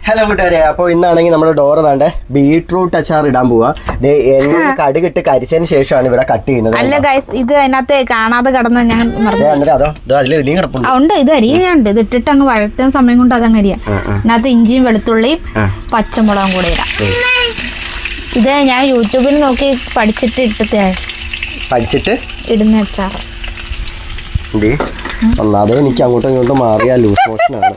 Hello കൂട്ടുകാരെ അപ്പോൾ ഇന്നാണെങ്കിൽ നമ്മുടെ ഡോർ താണ്ട് ബീട്രൂട്ട് അച്ചാർ ഇടാൻ പോവാ. കടുകിട്ട് കരിച്ചതിന് ശേഷമാണ് ഇവിടെ കട്ട് ചെയ്യുന്നത് അല്ല ഗൈസ് ഇത് അതിനകത്ത് കാണാതെ കിടന്ന് ഞാൻ ഉണ്ട് ഇത് അരിയാണ്ട് ഇത് ഇട്ടിട്ട് അങ്ങ് വഴറ്റുന്ന സമയം കൊണ്ട് അതങ്ങ് അരിയാം. ഇതിനകത്ത് ഇഞ്ചിയും വെളുത്തുള്ളിയും പച്ചമുളകും കൂടെ ഇടാം. ഇത് ഞാൻ യൂട്യൂബിൽ നോക്കി പഠിച്ചിട്ട് ഇട്ടിട്ട് പഠിച്ചിട്ട്? ഇടുന്ന അച്ചാർ ഒന്നാമത് എനിക്ക് അങ്ങോട്ടും ഇങ്ങോട്ടും മാറിയ ലൂസ് മോഷനാണ്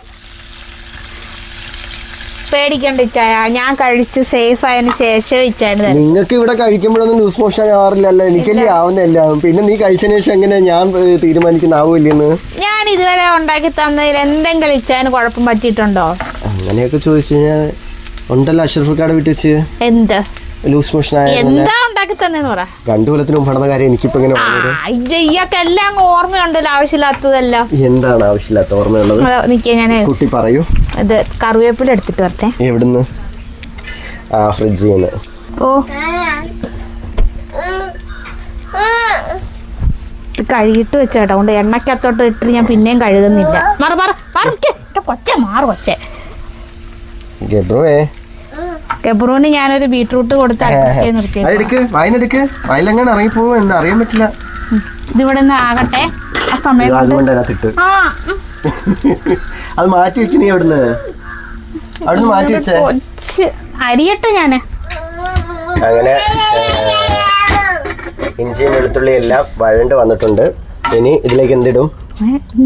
പേടിക്കണ്ട ഇച്ചായ. ഞാൻ കഴിച്ച് സേഫ് ആയതിനു ശേഷം ഇച്ചായ നിങ്ങൾക്ക് ഇവിടെ കഴിക്കുമ്പോഴൊന്നും ലൂസ് മോഷൻ ആവാറില്ലല്ലോ. എനിക്കല്ലേ ആവുന്നില്ല പിന്നെ നീ കഴിച്ചതിന് ശേഷം എങ്ങനെ ഞാൻ തീരുമാനിക്കുന്ന ആവില്ലെന്ന് ഞാൻ ഇതുവരെ ഉണ്ടാക്കി തന്നതിൽ എന്തെങ്കിലും ഇച്ചായന് കുഴപ്പം പറ്റിയിട്ടുണ്ടോ? അങ്ങനെയൊക്കെ ചോദിച്ചു കഴിഞ്ഞാൽ ഉണ്ടല്ലോ അഷ്റഫിക്കാട് വീട്ടിൽ വെച്ച്. എന്ത്? ലൂസ് മോഷൻ എന്താ ഉണ്ടാക്കി തന്നെന്ന് പറ. രണ്ടു കൊല്ലത്തിന് മുമ്പ് നടന്ന കാര്യം എനിക്കിപ്പോ ഇങ്ങനെ ഇയാൾക്ക് എല്ലാം അങ്ങ് ഓർമ്മയുണ്ടല്ലോ ആവശ്യമില്ലാത്തതെല്ലാം. എന്താണ് ആവശ്യമില്ലാത്ത ഓർമ്മയുള്ളത് നിക്കേ ഞാൻ കുട്ടി പറയൂ. ഇത് കറിവേപ്പില എടുത്തിട്ട് വരട്ടെ. എവിടുന്ന്? ആ ഫ്രിഡ്ജിൽ നിന്ന്. ഓ. കഴുകിട്ട് വെച്ചേട്ടാ അതുകൊണ്ട് എണ്ണക്കകത്തോട്ട് ഇട്ട് ഞാൻ പിന്നെയും കഴുകുന്നില്ല. മാറ മറ മറിക്ക് കൊച്ചെ മാറ് കൊച്ചെ. ഗബ്രുവേ. ഗബ്രുവിന് ഞാനൊരു ബീട്രൂട്ട് കൊടുത്ത് അഡ്ജസ്റ്റ് ചെയ്ത് നിർത്തിയേക്കാം അതെടുക്ക് വായിന്നെടുക്ക് വായിലെങ്ങനെ ഇറങ്ങിപ്പോവും എന്ന് അറിയാൻ പറ്റില്ല. ഇതിവിടെ നിന്ന് ആകട്ടെ. ആ സമയം കൊണ്ട് അതുകൊണ്ട് അതിനകത്തിട്ട് ആ ഉം. അത് മാറ്റി വെക്ക് നീ അവിടുന്ന്. അവിടുന്ന് മാറ്റി വെച്ചേ. കൊച്ച് അരിയട്ടെ ഞാൻ. അങ്ങനെ ഇഞ്ചിയും വെളുത്തുള്ളി എല്ലാം വഴണ്ട് വന്നിട്ടുണ്ട്. ഇനി ഇതിലേക്ക് എന്തിടും?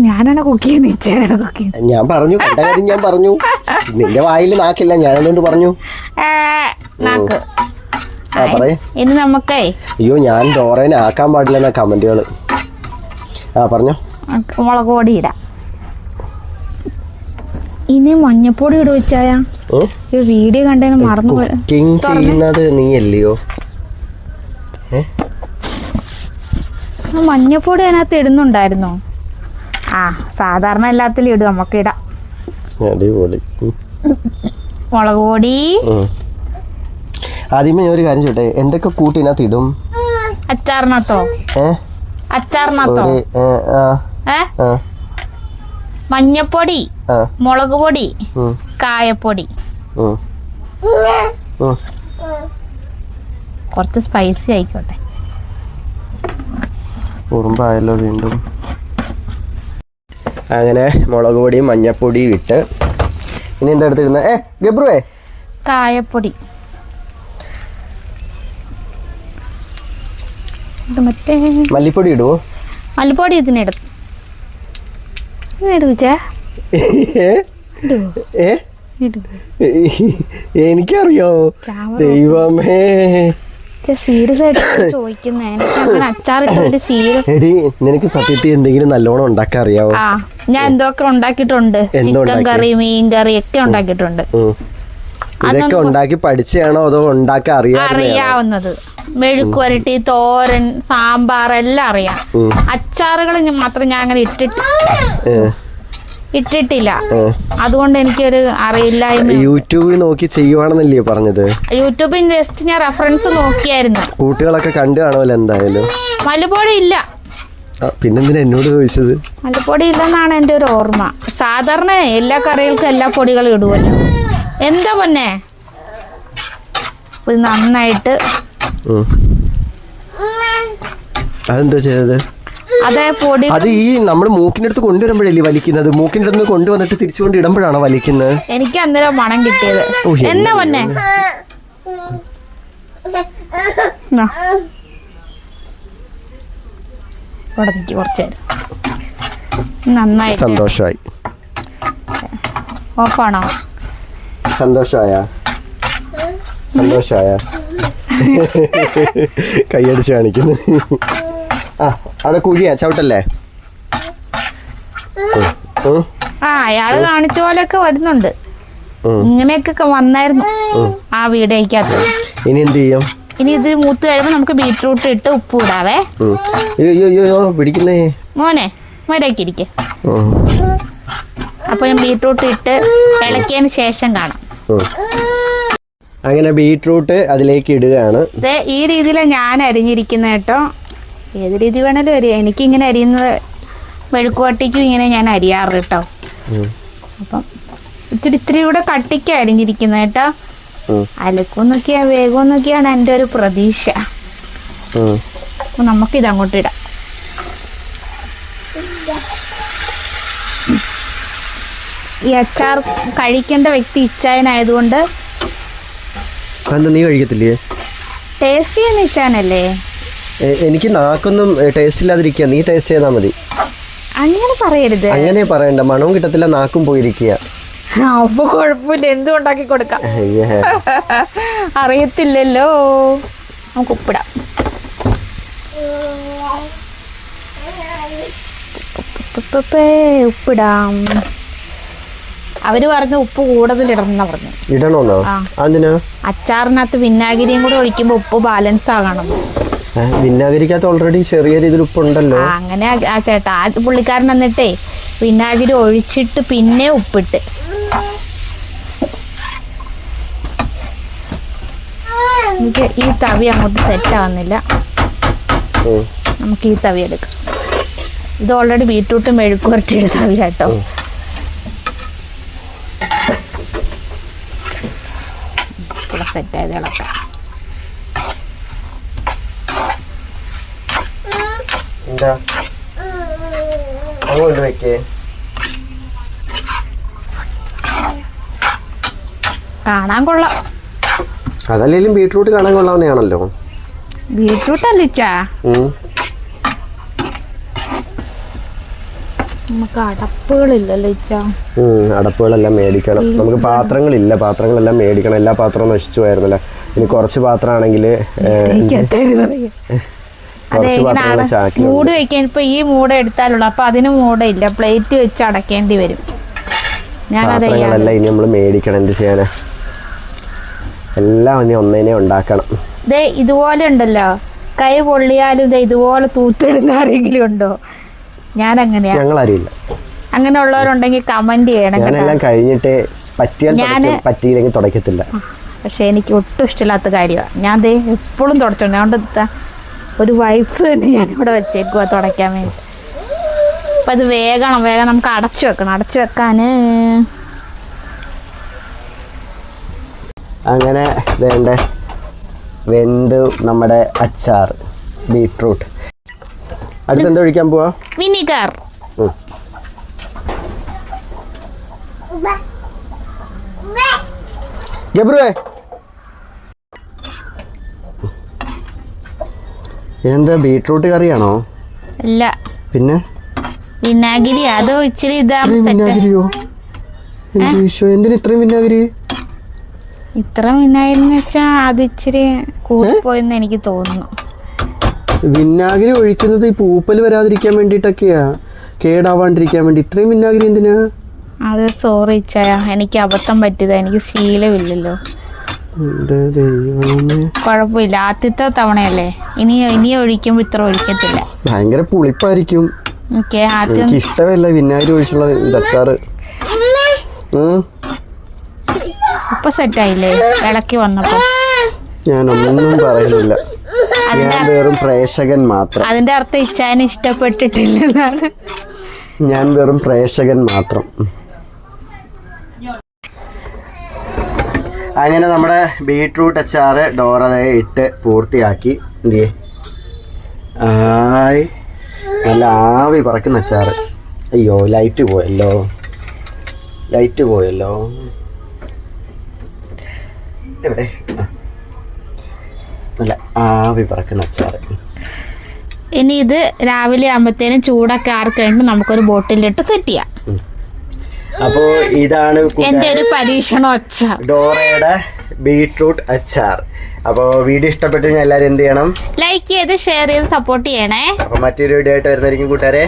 ഞാനാണ് കുക്ക് ചെയ്യുന്നത് ഇച്ചേരാണ് കുക്ക് ചെയ്യുന്നത് ഞാൻ പറഞ്ഞു കണ്ട കാര്യം ഞാൻ പറഞ്ഞു. നിന്റെ വായിൽ നാക്കില്ല ഞാൻ അതുകൊണ്ട് പറഞ്ഞു നാക്ക്. ആ പറയേ. ഇനി നമുക്കേ. അയ്യോ ഞാൻ ഡോറേനെ ആക്കാൻ പാടില്ല എന്നാ കമന്റുകൾ ആ പറഞ്ഞു. മുളക് പൊടി ഇടാം. ഇനി മഞ്ഞപ്പൊടി ഇട വെച്ചായ ഈ വീഡിയോ കണ്ടതിന് മറന്നു പോയി. കുക്കിംഗ് ചെയ്യുന്നത് നീ അല്ലയോ ആ മഞ്ഞപ്പൊടി അതിനകത്ത് ഇടുന്നുണ്ടായിരുന്നോ? ആ സാധാരണ എല്ലാത്തിലും ഇടും. നമുക്ക് ഇടാം. അടിപൊളി. മുളക് പൊടി. ആദ്യമേ ഞാൻ ഒരു കാര്യം ചോട്ടെ എന്തൊക്കെ കൂട്ടിനകത്ത് ഇടും അച്ചാറിനകത്തോ? അച്ചാറിനകത്തോ മഞ്ഞപ്പൊടി മുളക് പൊടി കായപ്പൊടി. കുറച്ച് സ്പൈസി ആയിക്കോട്ടെ. ഉറുമ്പായല്ലോ വീണ്ടും. അങ്ങനെ മുളക് പൊടിയും മഞ്ഞപ്പൊടിയും ഇട്ട് ഇനി എന്താ എടുത്തിരുന്നത് ഏ ഗബ്രുവേ? കായപ്പൊടി. മല്ലിപ്പൊടി ഇടുവോ? മല്ലിപ്പൊടി? ഏ? എനിക്കറിയോ? ദൈവമേ. സീരിയസ് ആയിട്ട് ചോദിക്കുന്നേ. എനിക്ക് അങ്ങനെ അച്ചാറിട്ട് സീരിയസ് എടി നിനക്ക് സത്യത്തിൽ എന്തെങ്കിലും നല്ലോണം ഉണ്ടാക്കാൻ അറിയാവോ ആ ഞാൻ എന്തൊക്കെ ഉണ്ടാക്കിയിട്ടുണ്ട്? ചിക്കൻ കറി മീൻ കറി ഒക്കെ ഉണ്ടാക്കിയിട്ടുണ്ട്. ഇതൊക്കെ ഉണ്ടാക്കി പഠിച്ചാണോ അതോ ഉണ്ടാക്കാൻ അറിയാവുന്നത്. മെഴുക്കുവരട്ടി തോരൻ സാമ്പാർ എല്ലാം അറിയാം. അച്ചാറുകൾ മാത്രം ഞാൻ അങ്ങനെ ഇട്ടിട്ട് ഇട്ടിട്ടില്ല. അതുകൊണ്ട് എനിക്കൊരു അറിയില്ലായ്മ. യൂട്യൂബിൽ നോക്കി ചെയ്യുവാണെന്നല്ലേ പറഞ്ഞത്? യൂട്യൂബിൽ ജസ്റ്റ് ഞാൻ റെഫറൻസ് നോക്കിയായിരുന്നു. കുട്ടികളൊക്കെ കണ്ടു കാണുമല്ലോ എന്തായാലും. മല്ലിപ്പൊടി ഇല്ല. പിന്നെന്തിനാ എന്നോട് ചോദിച്ചത്? മല്ലപ്പൊടി ഇല്ലെന്നാണ് എന്റെ ഒരു ഓർമ്മ. സാധാരണ എല്ലാ കറികൾക്കും എല്ലാ പൊടികളും ഇടുമല്ലോ എന്താ പൊന്നെ? നന്നായിട്ട് അതെന്തോ ചെയ്തത്? അതേ പൊടി അത് ഈ നമ്മൾ മൂക്കിന്റെ അടുത്ത് കൊണ്ടുവരുമ്പോഴല്ലേ വലിക്കുന്നത്? മൂക്കിന്റെ അടുത്ത് കൊണ്ടുവന്നിട്ട് തിരിച്ചുകൊണ്ട് ഇടുമ്പോഴാണോ വലിക്കുന്നത്? എനിക്ക് അന്നേരം മണം കിട്ടിയത്. എന്നെ പൊന്നെ? നാ. ഇവിടെ നിൽക്ക് കുറച്ച് നേരം. നന്നായിട്ട് സന്തോഷമായി. ഓഫാണോ? സന്തോഷമായ സന്തോഷമായ കൈയടിച്ച് കാണിക്കുന്നു. ആ അവിടെ കുഴിയാ ചവിട്ടല്ലേ? ആ അയാൾ കാണിച്ച പോലെയൊക്കെ വരുന്നുണ്ട്. ഇങ്ങനെയൊക്കെ വന്നായിരുന്നു ആ വീഡിയോയ്ക്കകത്ത് ഇനി എന്ത് ചെയ്യും? ഇനി ഇത് മൂത്ത് കഴിയുമ്പോ നമുക്ക് ബീറ്റ്റൂട്ട് ഇട്ട് ഉപ്പ് ഇടാവേ. പിടിക്കുന്നേ. മോനെ മരക്കിരിക്ക ഇരിക്കെ. അപ്പൊ ഞാൻ ബീട്രൂട്ട് ഇട്ട് ഇളക്കിയതിന് ശേഷം കാണാം. അങ്ങനെ ബീറ്റ്റൂട്ട് അതിലേക്ക് ഇടുകയാണ്. ഈ രീതിയിലാണ് ഞാൻ അരിഞ്ഞിരിക്കുന്ന കേട്ടോ. ഏത് രീതി വേണേലും അരിയാം. എനിക്കിങ്ങനെ അരിയുന്നത് മെഴുക്കുവട്ടിക്കും ഇങ്ങനെ ഞാൻ അരിയാറ് കേട്ടോ അപ്പം ഇച്ചിരി ഇത്തിരി കൂടെ കട്ടിക്ക് അരിഞ്ഞിരിക്കുന്നത് കേട്ടോ. അലക്കുന്നൊക്കെയാ വേഗമെന്നൊക്കെയാണ് എന്റെ ഒരു പ്രതീക്ഷ. അപ്പൊ നമുക്കിത് അങ്ങോട്ട് ഇടാം. ഈ അച്ചാർ കഴിക്കേണ്ട വ്യക്തി ഇച്ചായനായതുകൊണ്ട് നീ കഴിക്കത്തില്ലേ? ടേസ്റ്റ് ചെയ്യുന്ന ഇച്ചാനല്ലേ എനിക്ക് നാക്കൊന്നും ടേസ്റ്റ് ഇല്ലാതിരിക്കുക. നീ ടേസ്റ്റ് ചെയ്താൽ മതി. അങ്ങനെ പറയരുത്. അങ്ങനെ പറയണ്ട. മണവും കിട്ടത്തില്ല നാക്കും പോയിരിക്കുക. അപ്പൊ കുഴപ്പമില്ല. എന്തും ഉണ്ടാക്കി കൊടുക്കാം. അറിയത്തില്ലല്ലോ. നമുക്ക് ഉപ്പിടാം. ഉപ്പിടാം. അവർ പറഞ്ഞു ഉപ്പ് കൂടുതലിടണം പറഞ്ഞു. ഇടണോന്നോ? അച്ചാറിനകത്ത് വിനാഗിരിയും കൂടെ ഒഴിക്കുമ്പോ ഉപ്പ് ബാലൻസ് ആകണം. വിന്നാഗിരിക്കകത്ത് ഓൾറെഡി ചെറിയ രീതിയിൽ ഉപ്പുണ്ടല്ലോ അങ്ങനെ ആ- ചേട്ടാ ആ പുള്ളിക്കാരൻ എന്നിട്ടേ വിനാഗിരി ഒഴിച്ചിട്ട് പിന്നെ ഉപ്പിട്ട്. എനിക്ക് ഈ തവി അങ്ങോട്ട് സെറ്റ് ആവുന്നില്ല. നമുക്ക് ഈ തവി എടുക്കാം. ഇത് ഓൾറെഡി ബീട്രൂട്ട് മെഴുക്ക് പുരട്ടിയുടെ തവി കേട്ടോ. സെറ്റ് ആയത് ഇളക്കാം എന്താ? അങ്ങോട്ട് വെക്കേ. കാണാൻ കൊള്ളാം. അതല്ലേലും ബീട്രൂട്ട് കാണാൻ കൊള്ളാവുന്നതാണല്ലോ. ബീട്രൂട്ട് അല്ലിച്ചാ നമുക്ക് അടപ്പുകളില്ലല്ലോ ഇച്ചാ. അടപ്പുകളെല്ലാം മേടിക്കണം. നമുക്ക് പാത്രങ്ങളില്ല പാത്രങ്ങളെല്ലാം മേടിക്കണം. എല്ലാ പാത്രവും നശിച്ചു പോയിരുന്നല്ലോ ഇനി കുറച്ച് പാത്രമാണെങ്കിൽ മൂട് വെക്കാൻ ഇപ്പൊ ഈ മൂട എടുത്താലുള്ളൂ അപ്പൊ അതിന് മൂടയില്ല പ്ലേറ്റ് വെച്ച് അടക്കേണ്ടി വരും. ഞാൻ പാത്രങ്ങളെല്ലാം ഇനി നമ്മൾ മേടിക്കണം എന്ത് ചെയ്യാനാ? എല്ലാം ഇനി ഒന്നേനെ ഉണ്ടാക്കണം. ദേ ഇതുപോലെ ഉണ്ടല്ലോ. കൈ പൊള്ളിയാലും ദേ ഇതുപോലെ തൂത്തിടുന്ന ആരെങ്കിലും ഉണ്ടോ? ഞാൻ അങ്ങനെയാ ഞങ്ങൾ ആരുമില്ല അങ്ങനെ ഉള്ളവരുണ്ടെങ്കിൽ കമന്റ് ചെയ്യണം ഞാനെല്ലാം കഴിഞ്ഞിട്ട് പറ്റിയാൽ പറ്റിയില്ലെങ്കിൽ തുടക്കത്തില്ല പക്ഷെ എനിക്ക് ഒട്ടും ഇഷ്ടമില്ലാത്ത കാര്യമാണ് ഞാൻ ദേ എപ്പോഴും തുടച്ചോണ്ട് അതുകൊണ്ട് ഒരു വൈബ്സ് തന്നെ ഞാൻ ഇവിടെ വെച്ചേക്കുക തുടയ്ക്കാൻ വേണ്ടി. അപ്പം അത് വേഗണം വേഗം നമുക്ക് അടച്ചു വെക്കണം അടച്ചു വെക്കാൻ അങ്ങനെ വേണ്ട വെന്ത് നമ്മുടെ അച്ചാർ ബീട്രൂട്ട്. അടുത്ത് എന്താ ഒഴിക്കാൻ പോവാ? വിനിഗർ. ജബ്രുവേ ഗബ്രുവേ എന്താ ബീട്രൂട്ട് കറിയാണോ? അല്ല. പിന്നെ? വിനാഗിരി അതോ ഇച്ചിരി ഇതാ വിനാഗിരിയോ? ഈശോ എന്തിന് ഇത്രയും വിനാഗിരി? ഇത്ര വിനാഗിരി വെച്ചാ വെച്ചാൽ അത് ഇച്ചിരി കൂടിപ്പോയെന്ന് എനിക്ക് തോന്നുന്നു. വിനാഗിരി ഒഴിക്കുന്നത് ഈ പൂപ്പൽ വരാതിരിക്കാൻ വേണ്ടിട്ടൊക്കെയാ കേടാവാണ്ടിരിക്കാൻ വേണ്ടി. ഇത്രയും വിനാഗിരി എന്തിനാ? അത് സോറി ഇച്ചായ എനിക്ക് അബദ്ധം പറ്റിയതാ. എനിക്ക് ശീലമില്ലല്ലോ. കുഴപ്പമില്ല. ആദ്യത്തെ തവണയല്ലേ? ഇനി ഇനി ഒഴിക്കുമ്പോ ഇത്ര ഒഴിക്കത്തില്ല. ഭയങ്കര പുളിപ്പായിരിക്കും. ഓക്കെ ആദ്യം എനിക്ക് ഇഷ്ടമല്ല വിനാഗിരി ഒഴിച്ചുള്ള ഇതച്ചാറ് ഉം. ഇപ്പൊ സെറ്റായില്ലേ? ഇളക്കി വന്നപ്പോ. ഞാനൊന്നും പറയുന്നില്ല ഞാൻ വെറും പ്രേക്ഷകൻ മാത്രം. അതിന്റെ അർത്ഥം ഇച്ചാന് ഇഷ്ടപ്പെട്ടിട്ടില്ലെന്നാണ്. ഞാൻ വെറും പ്രേക്ഷകൻ മാത്രം. അങ്ങനെ നമ്മുടെ ബീട്രൂട്ട് അച്ചാറ് ഡോറതായി ഇട്ട് പൂർത്തിയാക്കി. എന്ത് ആയി. നല്ല ആവി പറക്കുന്ന അച്ചാറ്. അയ്യോ ലൈറ്റ് പോയല്ലോ. ലൈറ്റ് പോയല്ലോ. എവിടെ. നല്ല ആവി പറക്കുന്ന അച്ചാറ്. ഇനി ഇത് രാവിലെ ആകുമ്പോഴത്തേനും ചൂടൊക്കെ ആർക്കുണ്ട് നമുക്കൊരു ബോട്ടിലിട്ട് സെറ്റ് ചെയ്യാം. അപ്പോ ഇതാണ് എന്റെ ഒരു പരീക്ഷണ ഡോറയുടെ ബീട്രൂട്ട് അച്ചാർ. അപ്പോൾ വീഡിയോ ഇഷ്ടപ്പെട്ടു കഴിഞ്ഞാൽ എല്ലാവരും എന്ത് ചെയ്യണം? ലൈക്ക് ചെയ്ത് ഷെയർ ചെയ്ത് സപ്പോർട്ട് ചെയ്യണേ. അപ്പൊ മറ്റൊരു വീഡിയോ ആയിട്ട് വരുന്നതായിരിക്കും കൂട്ടുകാരെ.